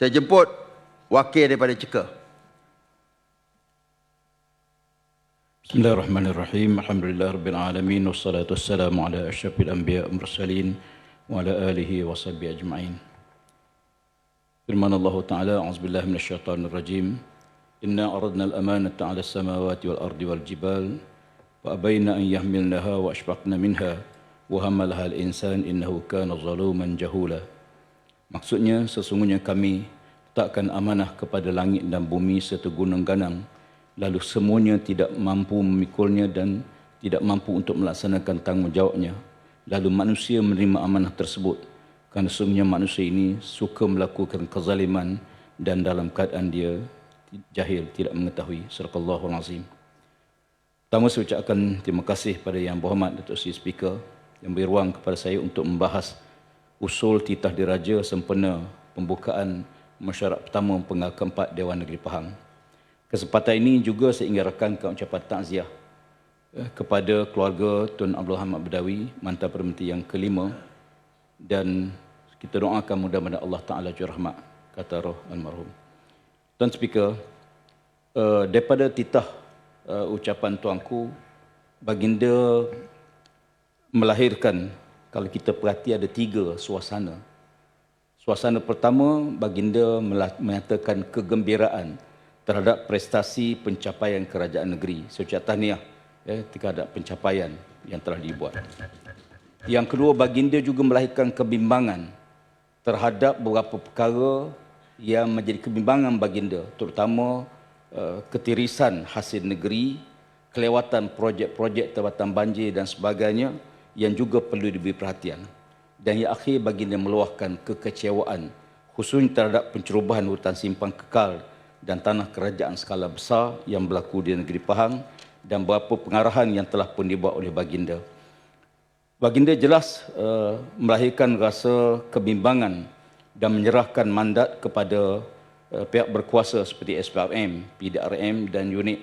Saya jemput wakil daripada Ceka. Bismillahirrahmanirrahim. Alhamdulillah rabbil alamin wassalatu wassalamu ala asyrafil anbiya mursalin wa ala alihi wa ajma'in. Firman Allah Ta'ala, A'udzubillahi minasyaitonir rajim. Inna aradna al-amanata 'ala as-samawati wal ardi wal jibal wa abayna an yahmilnaha wa ashfaqna minha wa hamalaha al-insan innahu kana zaluman jahula. Maksudnya sesungguhnya kami letakkan amanah kepada langit dan bumi serta gunung ganang lalu semuanya tidak mampu memikulnya dan tidak mampu untuk melaksanakan tanggungjawabnya. Lalu manusia menerima amanah tersebut kerana sesungguhnya manusia ini suka melakukan kezaliman dan dalam keadaan dia jahil, tidak mengetahui. Surah Allahul Azim. Pertama saya ucapkan terima kasih pada Yang Berhormat Datuk Seri Speaker yang beri ruang kepada saya untuk membahas usul titah diraja sempena pembukaan mesyuarat pertama penggal keempat Dewan Negeri Pahang. Kesempatan ini juga saya ingin rakankan ucapan takziah eh, kepada keluarga Tun Abdul Hamid Badawi, mantan Perdana Menteri yang kelima dan kita doakan mudah-mudahan Allah Ta'ala jurahmat kata roh almarhum. Tuan Speaker, uh, daripada titah uh, ucapan tuanku, baginda melahirkan, kalau kita perhati ada tiga suasana. Suasana pertama, baginda menyatakan kegembiraan terhadap prestasi pencapaian kerajaan negeri. Saya tahniah ya, terhadap pencapaian yang telah dibuat. Yang kedua, baginda juga melahirkan kebimbangan terhadap beberapa perkara yang menjadi kebimbangan baginda, terutama uh, ketirisan hasil negeri, kelewatan projek-projek tempatan banjir dan sebagainya yang juga perlu diberi perhatian. Dan yang akhir baginda meluahkan kekecewaan khususnya terhadap pencerobohan hutan simpan kekal dan tanah kerajaan skala besar yang berlaku di negeri Pahang dan beberapa pengarahan yang telah pun dibuat oleh baginda. Baginda jelas uh, melahirkan rasa kebimbangan dan menyerahkan mandat kepada uh, pihak berkuasa seperti SPRM, PDRM dan unit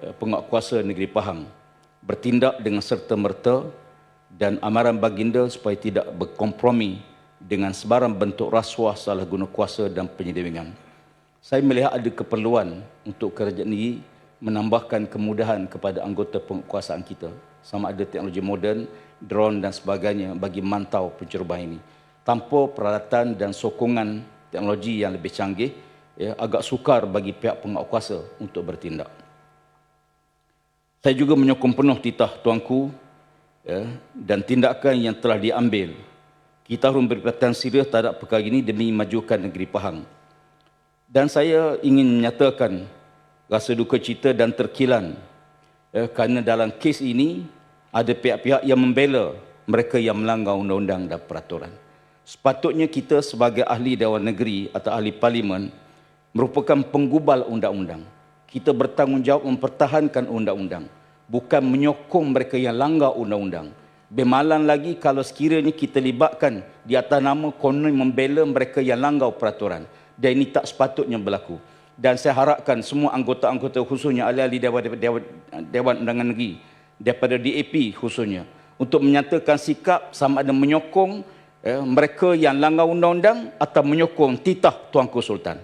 uh, penguatkuasa negeri Pahang bertindak dengan serta-merta dan amaran baginda supaya tidak berkompromi dengan sebarang bentuk rasuah salah guna kuasa dan penyelewengan. Saya melihat ada keperluan untuk kerajaan ini menambahkan kemudahan kepada anggota penguasaan kita sama ada teknologi moden, drone dan sebagainya bagi mantau pencerobohan ini. Tanpa peralatan dan sokongan teknologi yang lebih canggih, ya, agak sukar bagi pihak penguasa untuk bertindak. Saya juga menyokong penuh titah tuanku ya, dan tindakan yang telah diambil. Kita harus berperhatian serius terhadap perkara ini demi majukan negeri Pahang. Dan saya ingin menyatakan rasa duka cita dan terkilan ya, kerana dalam kes ini ada pihak-pihak yang membela mereka yang melanggar undang-undang dan peraturan. Sepatutnya kita sebagai ahli Dewan Negeri atau ahli Parlimen merupakan penggubal undang-undang. Kita bertanggungjawab mempertahankan undang-undang bukan menyokong mereka yang langgar undang-undang. Bemalan lagi kalau sekiranya kita libatkan di atas nama konon membela mereka yang langgar peraturan. Dan ini tak sepatutnya berlaku. Dan saya harapkan semua anggota-anggota khususnya ahli-ahli Dewan, Dewan, Dewan Undangan Negeri daripada DAP khususnya untuk menyatakan sikap sama ada menyokong eh, mereka yang langgar undang-undang atau menyokong titah Tuanku Sultan.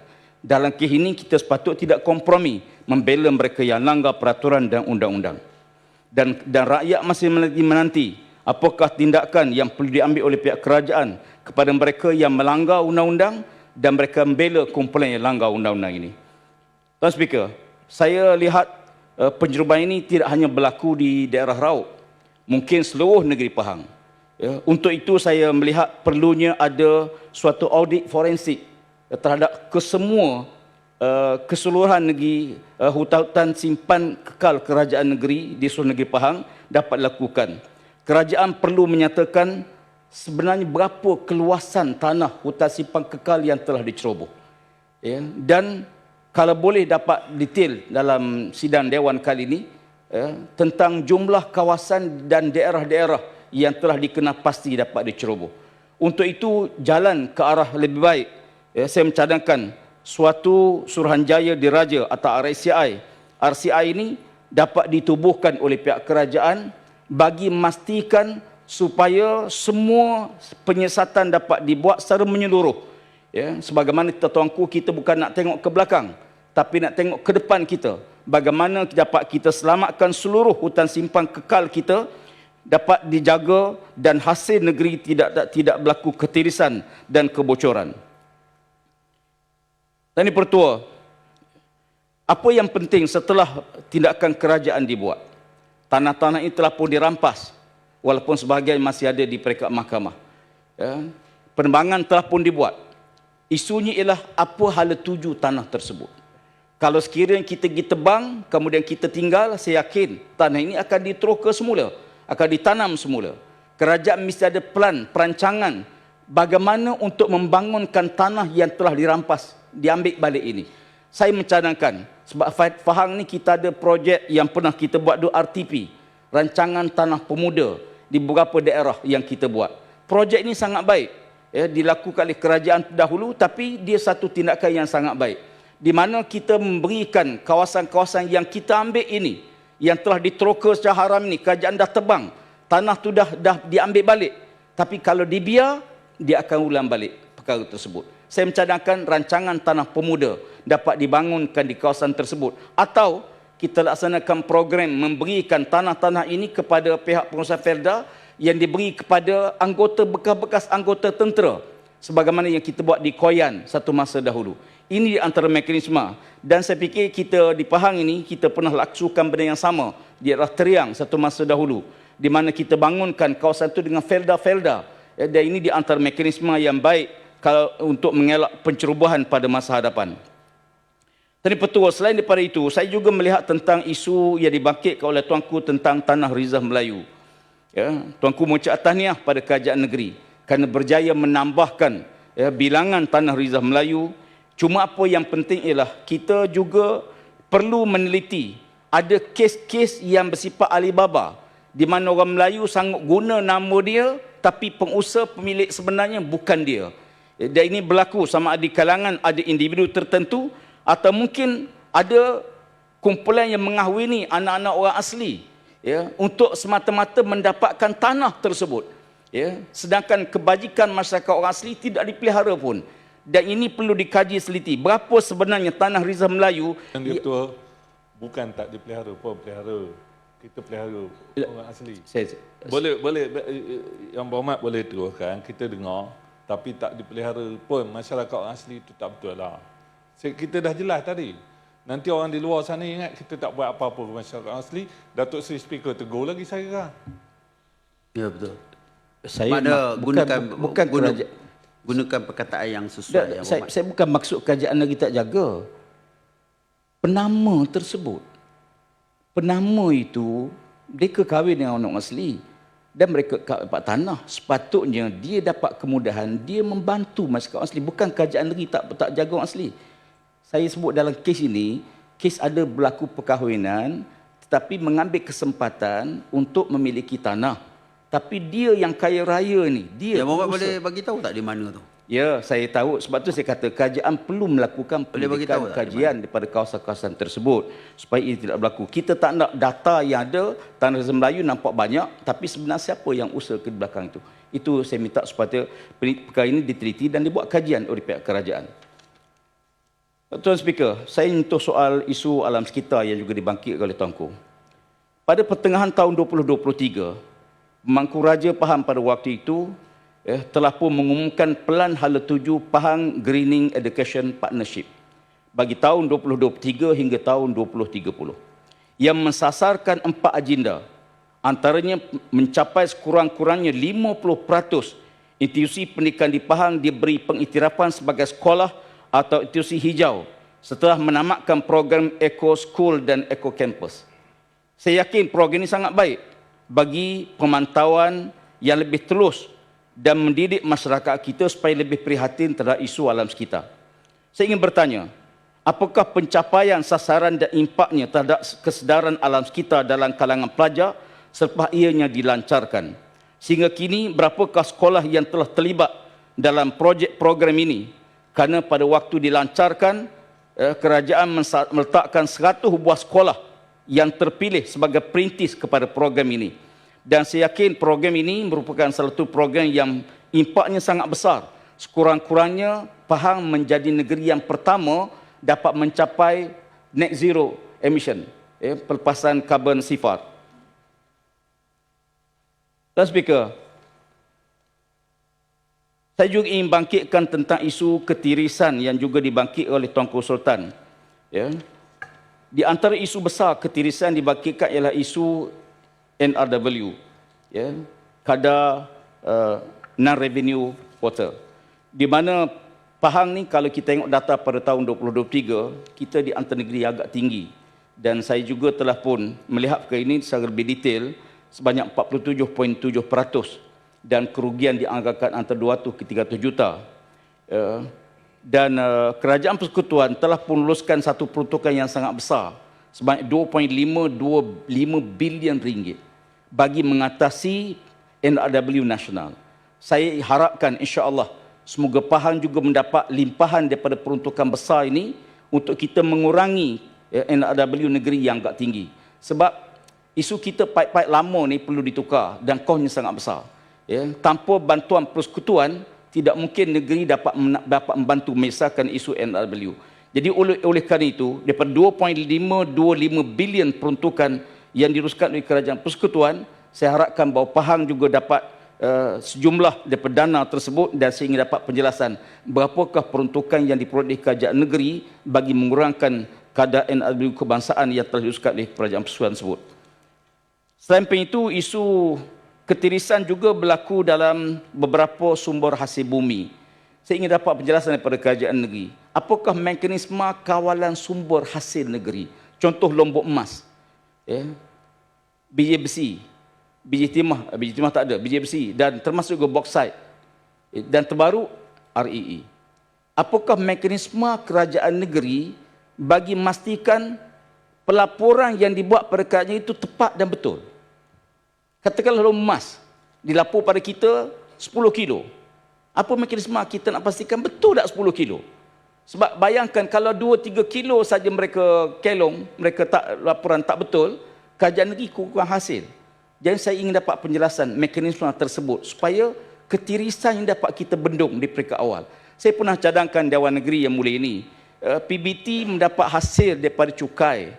Dalam kes kita sepatut tidak kompromi membela mereka yang langgar peraturan dan undang-undang dan dan rakyat masih menanti apakah tindakan yang perlu diambil oleh pihak kerajaan kepada mereka yang melanggar undang-undang dan mereka membela kumpulan yang langgar undang-undang ini. Tuan Speaker, saya lihat uh, penjeruban ini tidak hanya berlaku di daerah Rauk, mungkin seluruh negeri Pahang. Ya, untuk itu saya melihat perlunya ada suatu audit forensik terhadap kesemua Uh, keseluruhan negeri uh, hutan-hutan simpan kekal kerajaan negeri di seluruh negeri Pahang dapat dilakukan. Kerajaan perlu menyatakan sebenarnya berapa keluasan tanah hutan simpan kekal yang telah diceroboh. Ya, dan kalau boleh dapat detail dalam sidang Dewan kali ini ya, tentang jumlah kawasan dan daerah-daerah yang telah dikenal pasti dapat diceroboh. Untuk itu jalan ke arah lebih baik ya, saya mencadangkan suatu suruhanjaya diraja atau RCI. RCI ini dapat ditubuhkan oleh pihak kerajaan bagi memastikan supaya semua penyesatan dapat dibuat secara menyeluruh Ya, sebagaimana tuanku kita bukan nak tengok ke belakang, tapi nak tengok ke depan kita. Bagaimana dapat kita selamatkan seluruh hutan simpan kekal kita dapat dijaga dan hasil negeri tidak tidak berlaku ketirisan dan kebocoran. Dan ini pertua, apa yang penting setelah tindakan kerajaan dibuat? Tanah-tanah ini telah pun dirampas walaupun sebahagian masih ada di peringkat mahkamah. Ya. Penembangan telah pun dibuat. Isunya ialah apa hala tuju tanah tersebut. Kalau sekiranya kita pergi tebang, kemudian kita tinggal, saya yakin tanah ini akan diteroka semula. Akan ditanam semula. Kerajaan mesti ada plan, perancangan bagaimana untuk membangunkan tanah yang telah dirampas, diambil balik ini. Saya mencadangkan, sebab faham ni kita ada projek yang pernah kita buat do RTP, Rancangan Tanah Pemuda di beberapa daerah yang kita buat. Projek ini sangat baik. Ya, dilakukan oleh kerajaan terdahulu tapi dia satu tindakan yang sangat baik. Di mana kita memberikan kawasan-kawasan yang kita ambil ini yang telah diteroka secara haram ini, kerajaan dah tebang, tanah tu dah, dah diambil balik. Tapi kalau dibiar, dia akan ulang balik perkara tersebut. Saya mencadangkan rancangan tanah pemuda dapat dibangunkan di kawasan tersebut. Atau kita laksanakan program memberikan tanah-tanah ini kepada pihak pengusaha Felda yang diberi kepada anggota bekas-bekas anggota tentera sebagaimana yang kita buat di Koyan satu masa dahulu. Ini antara mekanisme dan saya fikir kita di Pahang ini kita pernah laksukan benda yang sama di arah Teriang satu masa dahulu di mana kita bangunkan kawasan itu dengan felda-felda Ya, dan ini di antara mekanisme yang baik kalau untuk mengelak pencerobohan pada masa hadapan. Tapi betul, selain daripada itu, saya juga melihat tentang isu yang dibangkitkan oleh tuanku tentang tanah rizah Melayu. Ya, tuanku mengucap tahniah pada kerajaan negeri kerana berjaya menambahkan ya, bilangan tanah rizah Melayu. Cuma apa yang penting ialah kita juga perlu meneliti ada kes-kes yang bersifat Alibaba di mana orang Melayu sanggup guna nama dia tapi pengusaha pemilik sebenarnya bukan dia. Dan ini berlaku sama ada di kalangan ada individu tertentu atau mungkin ada kumpulan yang mengahwini anak-anak orang asli ya untuk semata-mata mendapatkan tanah tersebut. Ya, sedangkan kebajikan masyarakat orang asli tidak dipelihara pun. Dan ini perlu dikaji seliti. Berapa sebenarnya tanah Rizal Melayu yang dia bukan tak dipelihara pun pelihara kita pelihara ya, orang asli. Saya, boleh boleh yang berhormat boleh teruskan kita dengar tapi tak dipelihara pun masyarakat orang asli itu tak betul lah. Kita dah jelas tadi. Nanti orang di luar sana ingat kita tak buat apa-apa ke masyarakat orang asli. Datuk Seri Speaker tegur lagi saya kan. Ya betul. Saya Mana bukan gunakan, bukan guna, kerajaan. gunakan perkataan yang sesuai. Da, yang saya, saya bukan maksud kerajaan lagi tak jaga. Penama tersebut penama itu mereka kahwin dengan orang asli dan mereka dapat tanah. Sepatutnya dia dapat kemudahan dia membantu masyarakat asli. Bukan kerajaan negeri tak tak jaga orang asli. Saya sebut dalam kes ini kes ada berlaku perkahwinan tetapi mengambil kesempatan untuk memiliki tanah. Tapi dia yang kaya raya ni dia ya Muhammad boleh bagi tahu tak di mana tu Ya, saya tahu. Sebab tu saya kata kerajaan perlu melakukan pendidikan kajian daripada kawasan-kawasan tersebut supaya ini tidak berlaku. Kita tak nak data yang ada tanah rezim Melayu nampak banyak tapi sebenarnya siapa yang usaha ke belakang itu. Itu saya minta supaya perkara ini diteliti dan dibuat kajian oleh pihak kerajaan. Tuan Speaker, saya menyentuh soal isu alam sekitar yang juga dibangkitkan oleh Tuanku. Pada pertengahan tahun 2023, Pemangku Raja Pahang pada waktu itu eh, telah pun mengumumkan pelan hala tuju Pahang Greening Education Partnership bagi tahun 2023 hingga tahun 2030 yang mensasarkan empat agenda antaranya mencapai sekurang-kurangnya 50% institusi pendidikan di Pahang diberi pengiktirafan sebagai sekolah atau institusi hijau setelah menamatkan program Eco School dan Eco Campus. Saya yakin program ini sangat baik bagi pemantauan yang lebih terus dan mendidik masyarakat kita supaya lebih prihatin terhadap isu alam sekitar. Saya ingin bertanya, apakah pencapaian sasaran dan impaknya terhadap kesedaran alam sekitar dalam kalangan pelajar selepas ianya dilancarkan? Sehingga kini, berapakah sekolah yang telah terlibat dalam projek program ini? Kerana pada waktu dilancarkan, eh, kerajaan meletakkan 100 buah sekolah yang terpilih sebagai perintis kepada program ini dan saya yakin program ini merupakan salah satu program yang impaknya sangat besar. Sekurang-kurangnya Pahang menjadi negeri yang pertama dapat mencapai net zero emission, ya, pelepasan karbon sifar. Tuan Speaker, saya juga ingin bangkitkan tentang isu ketirisan yang juga dibangkit oleh Tuanku Sultan. Ya. Di antara isu besar ketirisan dibangkitkan ialah isu NRW, ya, kadar uh, non-revenue water. Di mana Pahang ni kalau kita tengok data pada tahun 2023, kita di antara negeri agak tinggi. Dan saya juga telah pun melihat ke ini secara lebih detail sebanyak 47.7% dan kerugian dianggarkan antara 200 ke 300 juta. Uh, dan uh, kerajaan persekutuan telah pun luluskan satu peruntukan yang sangat besar sebanyak 2.525 bilion ringgit bagi mengatasi NRW nasional. Saya harapkan insya-Allah Semoga Pahang juga mendapat limpahan daripada peruntukan besar ini untuk kita mengurangi ya, NRW negeri yang agak tinggi. Sebab isu kita paip-paip lama ni perlu ditukar dan kosnya sangat besar. Ya, tanpa bantuan persekutuan, tidak mungkin negeri dapat dapat membantu menyelesaikan isu NRW. Jadi oleh, oleh kerana itu, daripada 2.525 bilion peruntukan yang diruskan oleh kerajaan persekutuan, saya harapkan bahawa Pahang juga dapat Uh, sejumlah daripada dana tersebut dan sehingga dapat penjelasan berapakah peruntukan yang diperoleh kerajaan negeri bagi mengurangkan kadar NRW kebangsaan yang telah diusulkan oleh kerajaan persekutuan tersebut. Selain itu, isu ketirisan juga berlaku dalam beberapa sumber hasil bumi. Saya ingin dapat penjelasan daripada kerajaan negeri. Apakah mekanisme kawalan sumber hasil negeri? Contoh lombok emas, ya, biji besi, biji timah, eh, biji timah tak ada, biji besi dan termasuk juga bauxite eh, dan terbaru REE. E. Apakah mekanisme kerajaan negeri bagi memastikan pelaporan yang dibuat pada kerajaan itu tepat dan betul? Katakanlah emas dilapor pada kita 10 kilo. Apa mekanisme kita nak pastikan betul tak 10 kilo? Sebab bayangkan kalau 2-3 kilo saja mereka kelong, mereka tak laporan tak betul, kerajaan negeri kurang hasil. Jadi saya ingin dapat penjelasan mekanisme tersebut supaya ketirisan yang dapat kita bendung di peringkat awal. Saya pernah cadangkan Dewan Negeri yang mulia ini, eh, PBT mendapat hasil daripada cukai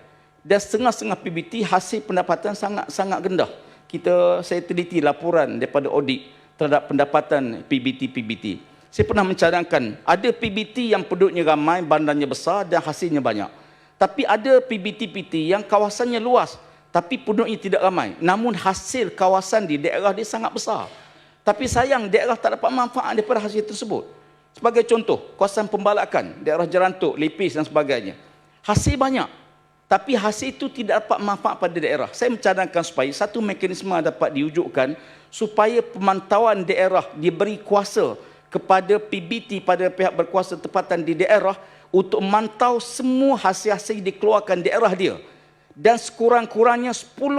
dan setengah-setengah PBT hasil pendapatan sangat sangat rendah. Kita saya teliti laporan daripada audit terhadap pendapatan PBT-PBT. Saya pernah mencadangkan ada PBT yang penduduknya ramai, bandarnya besar dan hasilnya banyak. Tapi ada PBT-PBT yang kawasannya luas, tapi penduduknya tidak ramai. Namun hasil kawasan di daerah dia sangat besar. Tapi sayang daerah tak dapat manfaat daripada hasil tersebut. Sebagai contoh, kawasan pembalakan, daerah Jerantuk, Lipis dan sebagainya. Hasil banyak. Tapi hasil itu tidak dapat manfaat pada daerah. Saya mencadangkan supaya satu mekanisme dapat diwujudkan supaya pemantauan daerah diberi kuasa kepada PBT pada pihak berkuasa tempatan di daerah untuk memantau semua hasil-hasil dikeluarkan daerah dia dan sekurang-kurangnya 10%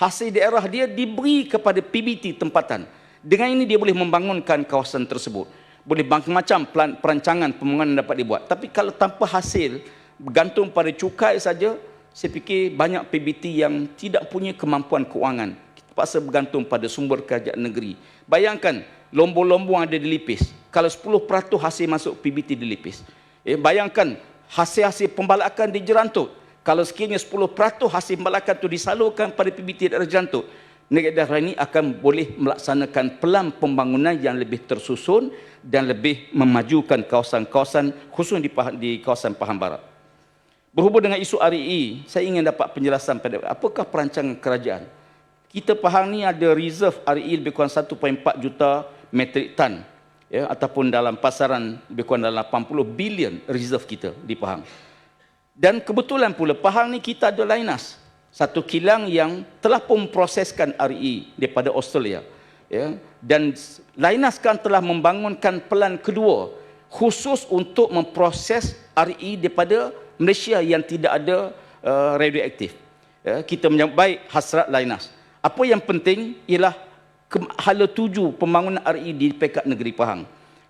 hasil daerah dia diberi kepada PBT tempatan. Dengan ini dia boleh membangunkan kawasan tersebut. Boleh macam perancangan pembangunan dapat dibuat. Tapi kalau tanpa hasil, bergantung pada cukai saja, saya fikir banyak PBT yang tidak punya kemampuan keuangan. Kita paksa bergantung pada sumber kerajaan negeri. Bayangkan, lombong-lombong ada di Lipis. Kalau 10% hasil masuk PBT di Lipis. Eh, bayangkan, hasil-hasil pembalakan di Jerantut kalau sekiranya 10% hasil malakat itu disalurkan pada PBT daerah jantung, negara ini akan boleh melaksanakan pelan pembangunan yang lebih tersusun dan lebih memajukan kawasan-kawasan khusus di, di kawasan Pahang Barat. Berhubung dengan isu REE, saya ingin dapat penjelasan pada apakah perancangan kerajaan. Kita Pahang ni ada reserve REE lebih kurang 1.4 juta metrik tan ya, ataupun dalam pasaran lebih kurang dalam 80 bilion reserve kita di Pahang. Dan kebetulan pula Pahang ni kita ada Linus. Satu kilang yang telah pun memproseskan RE daripada Australia. Ya. Dan Linus kan telah membangunkan pelan kedua khusus untuk memproses RE daripada Malaysia yang tidak ada uh, radioaktif. Ya. Kita menyambut baik hasrat Linus. Apa yang penting ialah hala tuju pembangunan RE di pekat negeri Pahang.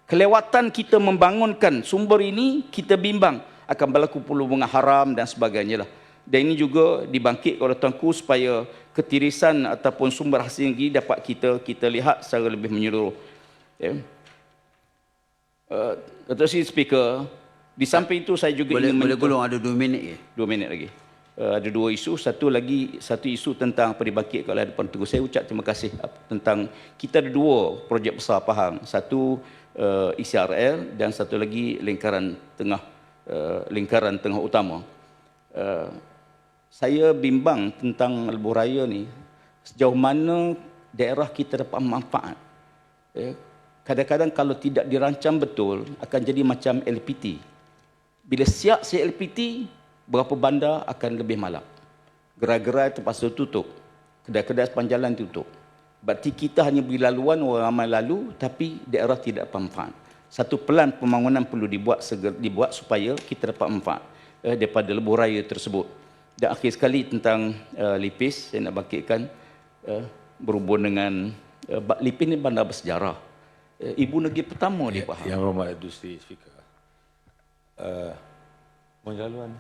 Kelewatan kita membangunkan sumber ini, kita bimbang akan berlaku puluh bunga haram dan sebagainya lah. Dan ini juga dibangkit oleh tuanku supaya ketirisan ataupun sumber hasil ini dapat kita kita lihat secara lebih menyeluruh. Ya. Uh, Datuk Seri Speaker, di samping itu saya juga Boleh ingin boleh gulung ada dua minit je. Dua minit lagi. Uh, ada dua isu. Satu lagi, satu isu tentang apa oleh Depan Teguh. Saya ucap terima kasih tentang kita ada dua projek besar Pahang. Satu uh, ECRL dan satu lagi lingkaran tengah uh, lingkaran tengah utama. Uh, saya bimbang tentang lebuh raya ni sejauh mana daerah kita dapat manfaat. Ya. Kadang-kadang kalau tidak dirancang betul akan jadi macam LPT. Bila siap si LPT, berapa bandar akan lebih malap. Gerai-gerai terpaksa tutup. Kedai-kedai sepanjang jalan tutup. Berarti kita hanya beri laluan orang ramai lalu tapi daerah tidak dapat manfaat. Satu pelan pembangunan perlu dibuat seger, dibuat supaya kita dapat manfaat eh, daripada lebuh raya tersebut. Dan akhir sekali tentang uh, Lipis, saya nak bangkitkan uh, berhubung dengan uh, Lipis ni bandar bersejarah. Uh, ibu negeri pertama di Pahang. Yang Rahmat Industri Speaker. Uh, Menjaluan.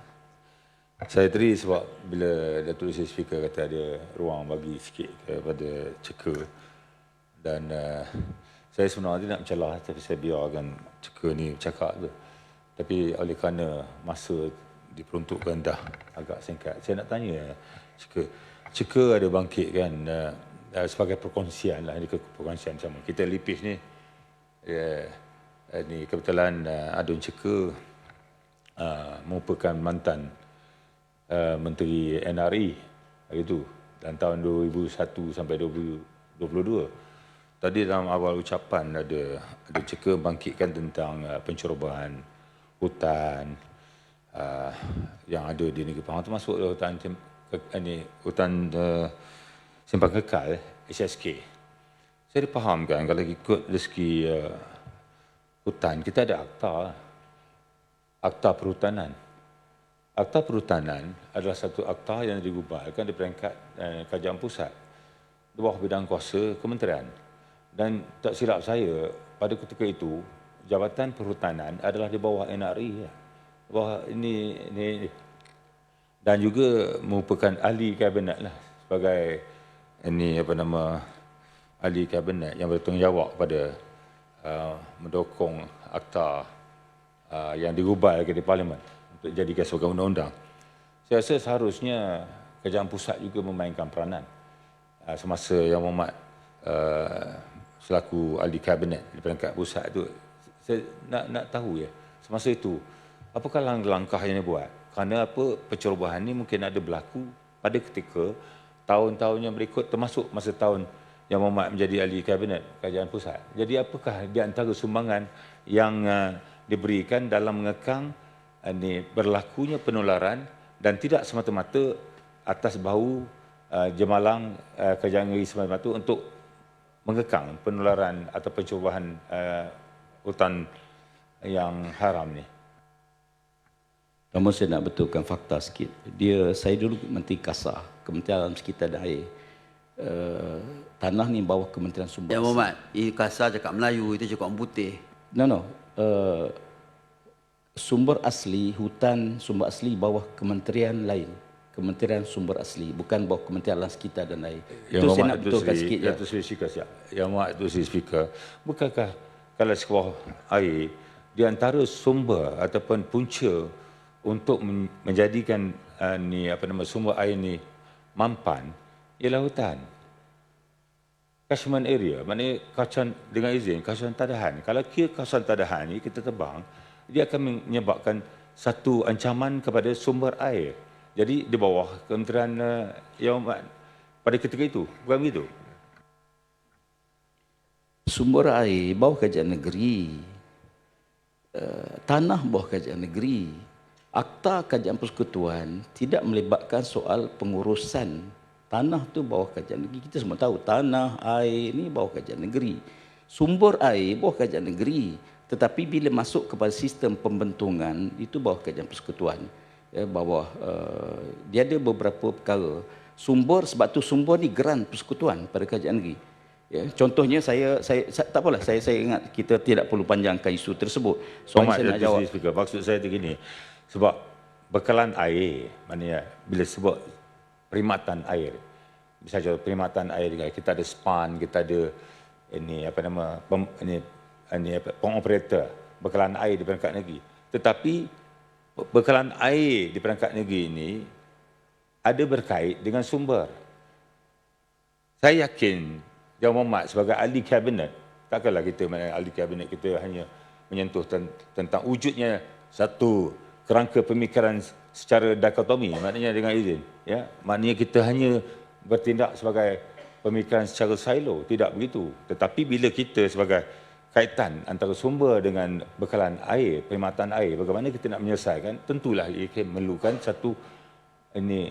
Saya tadi sebab bila Datuk Seri Speaker kata ada ruang bagi sikit kepada ceka dan uh, saya sebenarnya nak mencelah tapi saya biarkan ceka ni bercakap tu. Tapi oleh kerana masa diperuntukkan dah agak singkat, saya nak tanya ceka. Ceka ada bangkit kan uh, uh, sebagai perkongsian lah, ini perkongsian sama. Kita lipis ni uh, ni kebetulan uh, Adun Ceka uh, merupakan mantan uh, Menteri NRI hari itu dan tahun 2001 sampai 2022. Tadi dalam awal ucapan ada ada ceka bangkitkan tentang uh, pencerobohan hutan uh, yang ada di negeri Pahang termasuk hutan ini hutan uh, simpan kekal HSK. Saya dipahamkan kalau ikut dari segi uh, hutan kita ada akta akta perhutanan. Akta perhutanan adalah satu akta yang digubalkan di peringkat eh, kerajaan pusat di bawah bidang kuasa kementerian. Dan tak silap saya, pada ketika itu, Jabatan Perhutanan adalah di bawah NRI. Ya. Bawah ini, ini dan juga merupakan ahli kabinet lah sebagai ini apa nama ahli kabinet yang bertanggungjawab pada uh, mendukung akta uh, yang digubalkan di parlimen jadikan sebagai undang-undang. Saya rasa seharusnya kerajaan pusat juga memainkan peranan uh, semasa yang Muhammad uh, selaku ahli kabinet di peringkat pusat itu saya nak nak tahu ya semasa itu apakah langkah yang dibuat kerana apa pencerobohan ini mungkin ada berlaku pada ketika tahun-tahun yang berikut termasuk masa tahun yang Muhammad menjadi ahli kabinet kerajaan pusat. Jadi apakah di antara sumbangan yang uh, diberikan dalam mengekang uh, ni berlakunya penularan dan tidak semata-mata atas bahu uh, jemalang uh, kerajaan negeri semata-mata untuk mengekang penularan atau pencerobohan uh, hutan yang haram ni. Namun saya nak betulkan fakta sikit. Dia saya dulu Menteri Kasar, Kementerian Alam Sekitar dan Air. Uh, tanah ni bawah Kementerian Sumber. Ya Muhammad, ini kasar cakap Melayu, itu cakap orang putih. No no. Uh, sumber asli hutan sumber asli bawah kementerian lain. Kementerian Sumber Asli bukan bawah Kementerian Alam Sekitar dan Air. Itu saya nak betulkan sikit je. Itu Speaker siap. Yang Muhammad itu Sri Speaker. Bukankah kalau sebuah air di antara sumber ataupun punca untuk men- menjadikan uh, ni apa nama sumber air ni mampan ialah hutan. Catchment area, maknanya kawasan dengan izin, kawasan tadahan. Kalau kira kawasan tadahan ni kita tebang, dia akan menyebabkan satu ancaman kepada sumber air. Jadi di bawah Kementerian uh, Yang pada ketika itu, bukan begitu? Sumber air bawah kerajaan negeri. Uh, tanah bawah kerajaan negeri. Akta kerajaan persekutuan tidak melibatkan soal pengurusan tanah tu bawah kerajaan negeri. Kita semua tahu tanah, air ni bawah kerajaan negeri. Sumber air bawah kerajaan negeri. Tetapi bila masuk kepada sistem pembentungan itu bawah kerajaan persekutuan. Ya, bawah uh, dia ada beberapa perkara. Sumber sebab tu sumber ni geran persekutuan pada kerajaan negeri. Ya, contohnya saya, saya saya tak apalah saya saya ingat kita tidak perlu panjangkan isu tersebut. Muhammad saya nak jawab. Speaker, maksud saya begini. Sebab bekalan air, maknanya bila sebut perkhidmatan air. Misalnya perkhidmatan air kita ada span, kita ada ini apa nama pem, ini ini pengoperator bekalan air di perangkat negeri. Tetapi bekalan air di perangkat negeri ini ada berkait dengan sumber. Saya yakin Yang Muhammad sebagai ahli kabinet, takkanlah kita ahli kabinet kita hanya menyentuh tentang wujudnya satu kerangka pemikiran secara dikotomi, maknanya dengan izin. Ya, maknanya kita hanya bertindak sebagai pemikiran secara silo, tidak begitu. Tetapi bila kita sebagai kaitan antara sumber dengan bekalan air, perkhidmatan air, bagaimana kita nak menyelesaikan, tentulah ia memerlukan satu ini,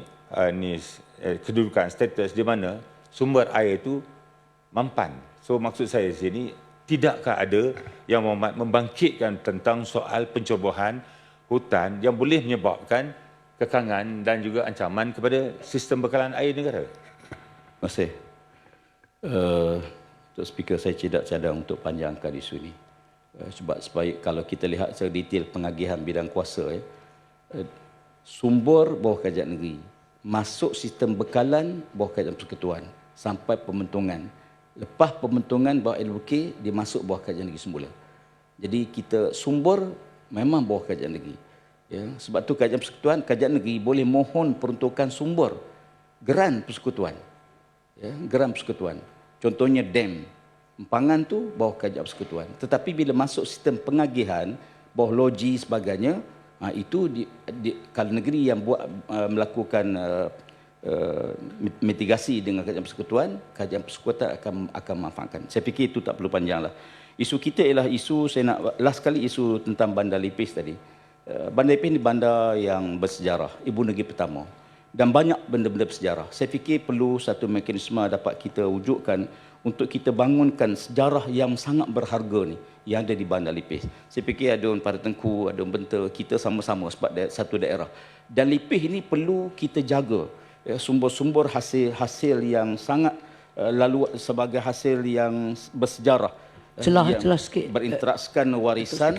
ini eh, kedudukan status di mana sumber air itu mampan. So maksud saya di sini tidakkah ada yang membangkitkan tentang soal pencerobohan hutan yang boleh menyebabkan kekangan dan juga ancaman kepada sistem bekalan air negara? Kasih. Uh, Untuk Speaker, saya tidak cadang untuk panjangkan isu ini. Uh, sebab supaya kalau kita lihat secara detail pengagihan bidang kuasa, ya, uh, sumber bawah kajian negeri, masuk sistem bekalan bawah kajian persekutuan sampai pembentungan. Lepas pembentungan bawah LUK, dia masuk bawah kajian negeri semula. Jadi kita sumber memang bawah kajian negeri. Ya, sebab tu kajian persekutuan, kajian negeri boleh mohon peruntukan sumber geran persekutuan. Ya, geran persekutuan. Contohnya dam. Empangan tu bawah kajian persekutuan. Tetapi bila masuk sistem pengagihan, bawah logi sebagainya, ha, itu di, di, kalau negeri yang buat uh, melakukan uh, Uh, mitigasi dengan kajian persekutuan, kajian persekutuan akan akan manfaatkan. Saya fikir itu tak perlu panjanglah. Isu kita ialah isu saya nak last kali isu tentang bandar Lipis tadi. Bandar Lipis ni bandar yang bersejarah, ibu negeri pertama. Dan banyak benda-benda bersejarah. Saya fikir perlu satu mekanisme dapat kita wujudkan untuk kita bangunkan sejarah yang sangat berharga ni yang ada di Bandar Lipis. Saya fikir ada para tengku, ada benta, kita sama-sama sebab satu daerah. Dan Lipis ini perlu kita jaga ya, sumber-sumber hasil-hasil yang sangat uh, lalu sebagai hasil yang bersejarah eh, celah uh, celah sikit berinteraksikan warisan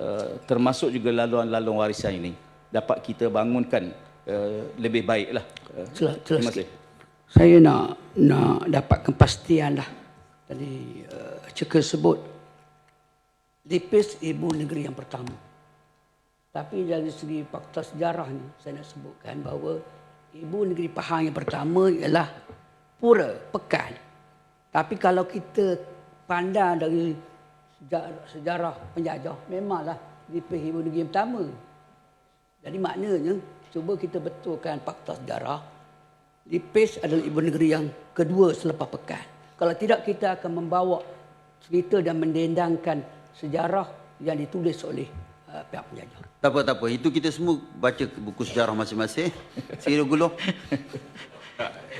uh, termasuk juga laluan-laluan warisan ini dapat kita bangunkan uh, lebih baiklah uh, celah celah sikit. saya nak nak dapat kepastian lah tadi uh, cekal sebut. Lipis ibu negeri yang pertama. Tapi dari segi fakta sejarah ni saya nak sebutkan bahawa Ibu negeri Pahang yang pertama ialah Pura, Pekan. Tapi kalau kita pandang dari sejarah, sejarah penjajah, memanglah dipilih ibu negeri yang pertama. Jadi maknanya, cuba kita betulkan fakta sejarah, Lipis adalah ibu negeri yang kedua selepas Pekan. Kalau tidak, kita akan membawa cerita dan mendendangkan sejarah yang ditulis oleh uh, pihak penjajah. Tak apa, tak apa. Itu kita semua baca buku sejarah masing-masing. Sira gulung.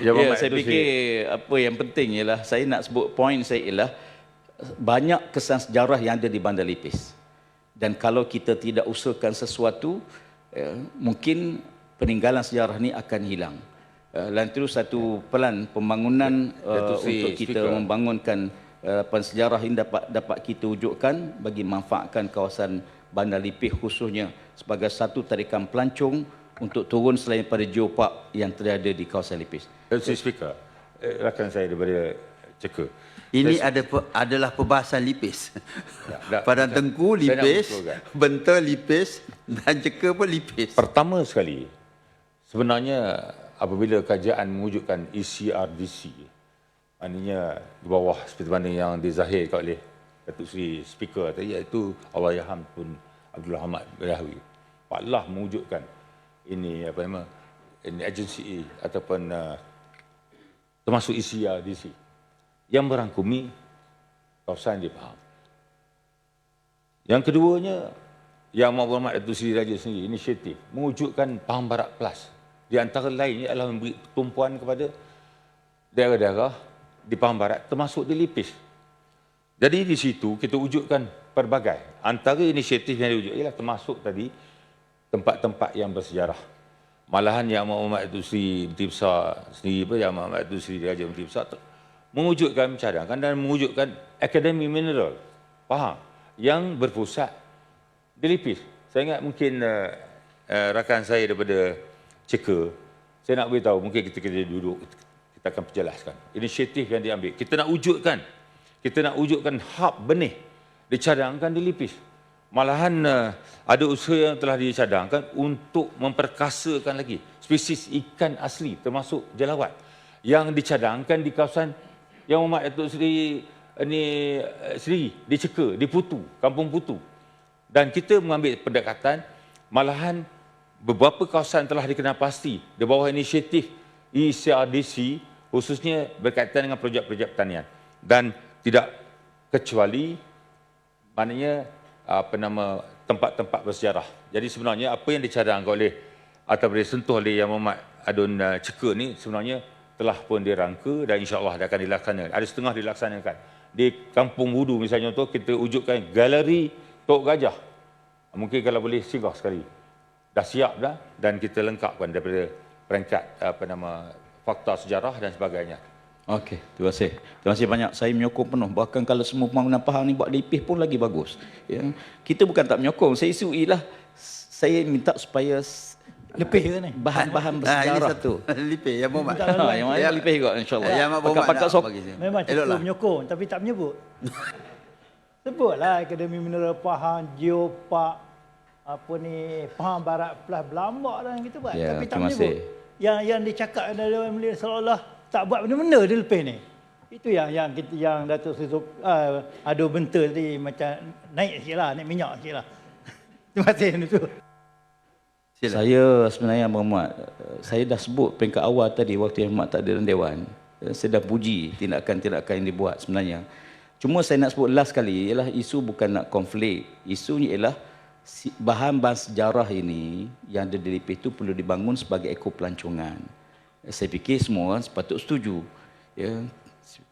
Ya, ya saya fikir apa yang penting ialah saya nak sebut poin saya ialah banyak kesan sejarah yang ada di Bandar Lipis. Dan kalau kita tidak usahakan sesuatu, ya, mungkin peninggalan sejarah ini akan hilang. Dan itu satu pelan pembangunan uh, untuk kita speaker. membangunkan uh, sejarah ini dapat dapat kita wujudkan bagi manfaatkan kawasan Bandar Lipih khususnya sebagai satu tarikan pelancong untuk turun selain pada geopark yang terada di kawasan Lipis. Encik Speaker, eh, rakan saya daripada Ceka. Ini ada adalah perbahasan Lipis. Ya, Padang Tengku Lipis, Benta Lipis dan Ceka pun Lipis. Pertama sekali, sebenarnya apabila kajian mewujudkan ECRDC, maknanya di bawah seperti mana yang dizahirkan oleh Datuk Seri Speaker tadi iaitu Allahyarham pun Abdul Hamad. Pak Allah mewujudkan ini apa nama ini agensi ataupun uh, termasuk ECRDC yang merangkumi kawasan di Pahang. Yang keduanya yang Muhammad Datuk Seri Raja sendiri inisiatif mewujudkan Pahang Barat Plus. Di antara lainnya adalah memberi tumpuan kepada daerah-daerah di Pahang Barat termasuk di Lipis jadi di situ kita wujudkan pelbagai. Antara inisiatif yang diwujud ialah termasuk tadi tempat-tempat yang bersejarah. Malahan Yang Muhammad Datuk Seri Menteri Besar sendiri pun, Yang Muhammad Datuk Seri Raja Menteri Besar mewujudkan, mencadangkan dan mewujudkan Akademi Mineral Pahang yang berpusat di Lipis. Saya ingat mungkin uh, uh, rakan saya daripada Ceka, saya nak beritahu, mungkin kita kena duduk, kita akan perjelaskan. Inisiatif yang diambil. Kita nak wujudkan kita nak wujudkan hub benih dicadangkan di Lipis malahan uh, ada usaha yang telah dicadangkan untuk memperkasakan lagi spesies ikan asli termasuk jelawat yang dicadangkan di kawasan yang Muhammad Datuk Seri ni uh, Seri di Ceka, di Putu, Kampung Putu. Dan kita mengambil pendekatan malahan beberapa kawasan telah dikenal pasti di bawah inisiatif ECRDC khususnya berkaitan dengan projek-projek pertanian dan tidak kecuali maknanya apa nama tempat-tempat bersejarah. Jadi sebenarnya apa yang dicadangkan oleh atau disentuh oleh Yang Muhammad Adun uh, Ceka ni sebenarnya telah pun dirangka dan insya-Allah akan dilaksanakan. Ada setengah dilaksanakan. Di Kampung Wudu misalnya tu kita wujudkan galeri Tok Gajah. Mungkin kalau boleh singgah sekali. Dah siap dah dan kita lengkapkan daripada peringkat apa nama fakta sejarah dan sebagainya. Okey, terima kasih. Terima kasih banyak. Saya menyokong penuh. Bahkan kalau semua pembangunan Pahang ni buat lipis pun lagi bagus. Ya. Kita bukan tak menyokong. Saya isui lah. Saya minta supaya Lepih ke ni? bahan-bahan Ah, ini bersejarah satu. Lipis, yang Muhammad. Ha, yang mana lipis juga insyaAllah. Yang Mak Muhammad Pakat-pakat nak sok. Memang Elok cukup lah. menyokong tapi tak menyebut. Sebutlah Akademi Mineral Pahang, Geopark, apa ni, Pahang Barat Plus Belambak dan gitu buat. Ya, tapi tak menyebut. Yang yang dicakap dari orang Malaysia seolah-olah tak buat benda-benda di lepih ni. Itu yang yang kita yang Datuk Sri uh, adu benta tadi macam naik sikit lah, naik minyak sikit lah. Terima kasih itu. Sila. Saya sebenarnya Muhammad, eh, saya dah sebut peringkat awal tadi waktu yang Muhammad tak ada dalam Dewan. Eh, Saya dah puji tindakan-tindakan yang dibuat sebenarnya. Cuma saya nak sebut last sekali ialah isu bukan nak konflik. Isunya ialah si- bahan-bahan sejarah ini yang ada di LIPIS itu perlu dibangun sebagai ekopelancongan. Eh, Saya fikir semua orang sepatut setuju. Ya,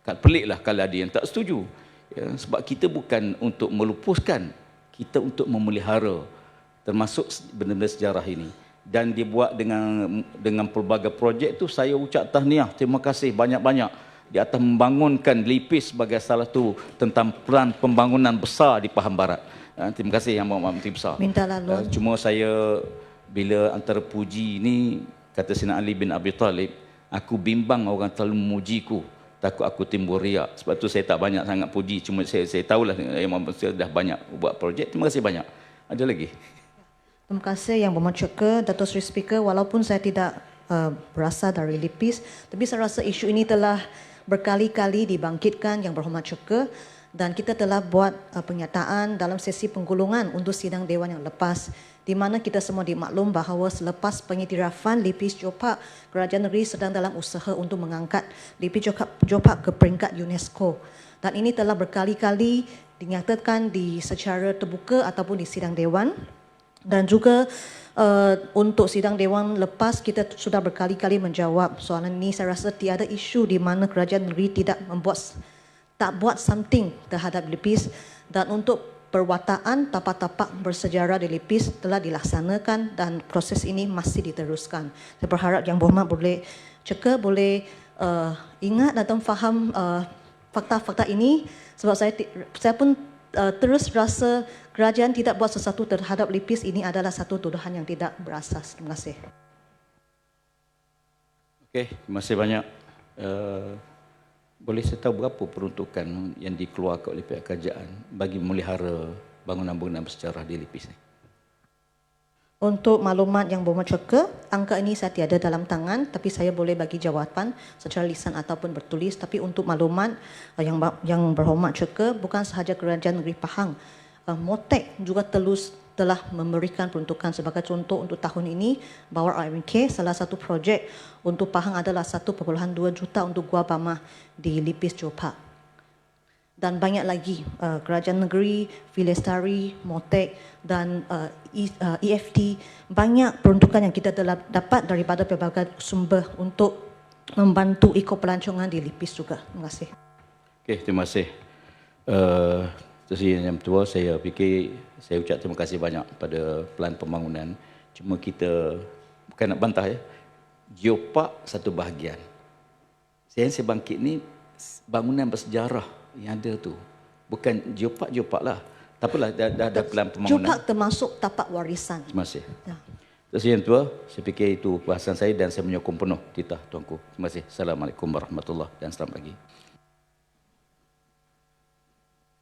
kat peliklah kalau ada yang tak setuju. Ya, sebab kita bukan untuk melupuskan, kita untuk memelihara termasuk benda-benda sejarah ini dan dibuat dengan dengan pelbagai projek tu saya ucap tahniah terima kasih banyak-banyak di atas membangunkan LIPIS sebagai salah satu tentang peran pembangunan besar di Pahang Barat. Ha, terima kasih yang amat Menteri Besar. Minta lalu. Uh, cuma saya bila antara puji ni kata Sina Ali bin Abi Talib, aku bimbang orang terlalu memujiku takut aku timbul riak. Sebab tu saya tak banyak sangat puji. Cuma saya saya tahulah yang Muhammad dah banyak buat projek. Terima kasih banyak. Ada lagi? Terima kasih Yang Berhormat Ceka, Datuk Seri Speaker. Walaupun saya tidak uh, berasal dari LIPIS, tapi saya rasa isu ini telah berkali-kali dibangkitkan Yang Berhormat Ceka dan kita telah buat uh, pernyataan dalam sesi penggulungan untuk sidang Dewan yang lepas di mana kita semua dimaklum bahawa selepas pengiktirafan LIPIS Jopak, Kerajaan Negeri sedang dalam usaha untuk mengangkat LIPIS Jopak, Jopak ke peringkat UNESCO. Dan ini telah berkali-kali dinyatakan di secara terbuka ataupun di sidang Dewan dan juga uh, untuk sidang Dewan lepas kita sudah berkali-kali menjawab soalan ini. Saya rasa tiada isu di mana kerajaan negeri tidak membuat tak buat something terhadap LIPIS dan untuk perwataan tapak-tapak bersejarah di LIPIS telah dilaksanakan dan proses ini masih diteruskan. Saya berharap Yang Berhormat boleh ceka boleh uh, ingat dan faham uh, fakta-fakta ini sebab saya saya pun uh, terus rasa kerajaan tidak buat sesuatu terhadap LIPIS ini adalah satu tuduhan yang tidak berasas. Terima kasih. Okey, terima kasih banyak. Uh, boleh saya tahu berapa peruntukan yang dikeluarkan oleh pihak kerajaan bagi memelihara bangunan-bangunan bersejarah di LIPIS ni? Untuk maklumat yang berhormat ceka, angka ini saya tiada dalam tangan tapi saya boleh bagi jawapan secara lisan ataupun bertulis. Tapi untuk maklumat uh, yang yang berhormat ceka, bukan sahaja Kerajaan Negeri Pahang, uh, Motek juga telus telah memberikan peruntukan sebagai contoh untuk tahun ini. Bawar RMK salah satu projek untuk Pahang adalah 1.2 juta untuk Gua Bama di Lipis Jopak dan banyak lagi uh, kerajaan negeri, Filestari, Motek dan uh, E- uh, EFT banyak peruntukan yang kita telah dapat daripada pelbagai sumber untuk membantu ekopelancongan di Lipis juga. Terima kasih. Okey, terima kasih. Uh, Yang Tua, saya fikir saya ucap terima kasih banyak pada pelan pembangunan. Cuma kita bukan nak bantah ya. Geopark satu bahagian. Saya yang saya bangkit ni bangunan bersejarah yang ada tu. Bukan geopark geopark lah. Tak apalah dah dah ada pelan pembangunan. Jopak termasuk tapak warisan. Terima kasih. Ya. Terima kasih Yang Tua, saya fikir itu bahasan saya dan saya menyokong penuh titah tuanku. Terima kasih. Assalamualaikum warahmatullahi dan selamat pagi.